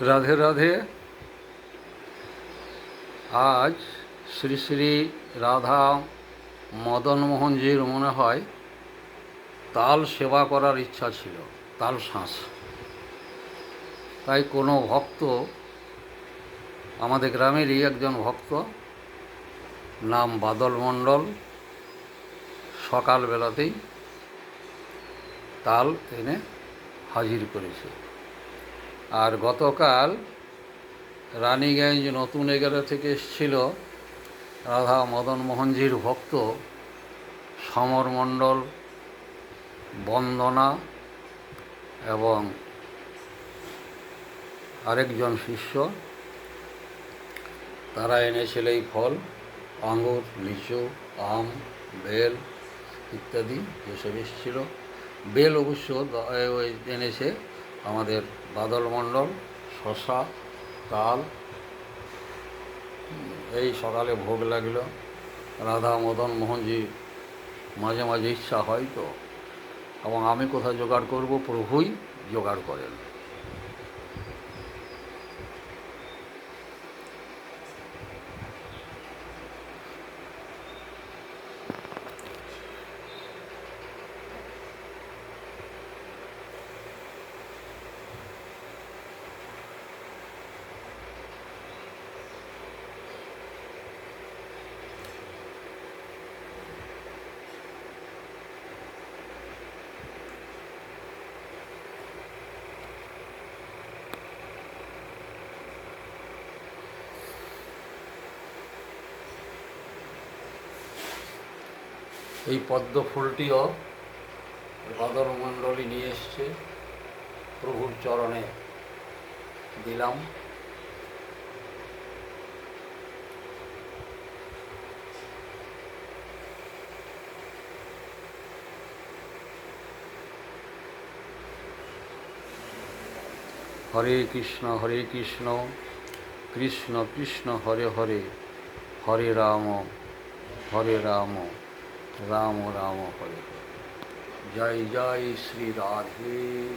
রাধে রাধে। আজ শ্রী শ্রী রাধা মদন মোহনজির মনে হয় তাল সেবা করার ইচ্ছা ছিল, তাল শ্বাস তাই কোনো ভক্ত, আমাদের গ্রামেরই একজন ভক্ত, নাম বাদল মণ্ডল, সকালবেলাতেই তাল এনে হাজির করেছে। আর গতকাল রানীগঞ্জ নতুন এগারো থেকে এসেছিল রাধা মদন মোহনজির ভক্ত সমর মণ্ডল, বন্দনা এবং আরেকজন শিষ্য। তারা এনেছিল এই ফল আঙুর লিচু, আম, বেল ইত্যাদি যেসব এসেছিল। বেল অবশ্য এনেছে আমাদের বাদল মণ্ডল, শশা, তাল। এই সকালে ভোগ লাগল। রাধা মদন মোহনজি, মাঝে মাঝে ইচ্ছা হয় তো। এবং আমি কোথায় জোগাড় করব? প্রভুই জোগাড় করেন। এই পদ্ম ফুলটিও বাদল মণ্ডলী নিয়ে এসছে। প্রভুর চরণে দিলাম। হরে কৃষ্ণ হরে কৃষ্ণ কৃষ্ণ কৃষ্ণ, হরে হরে হরে রাম হরে রাম। রাম রাম হরে। জয় জয় শ্রী রাধে।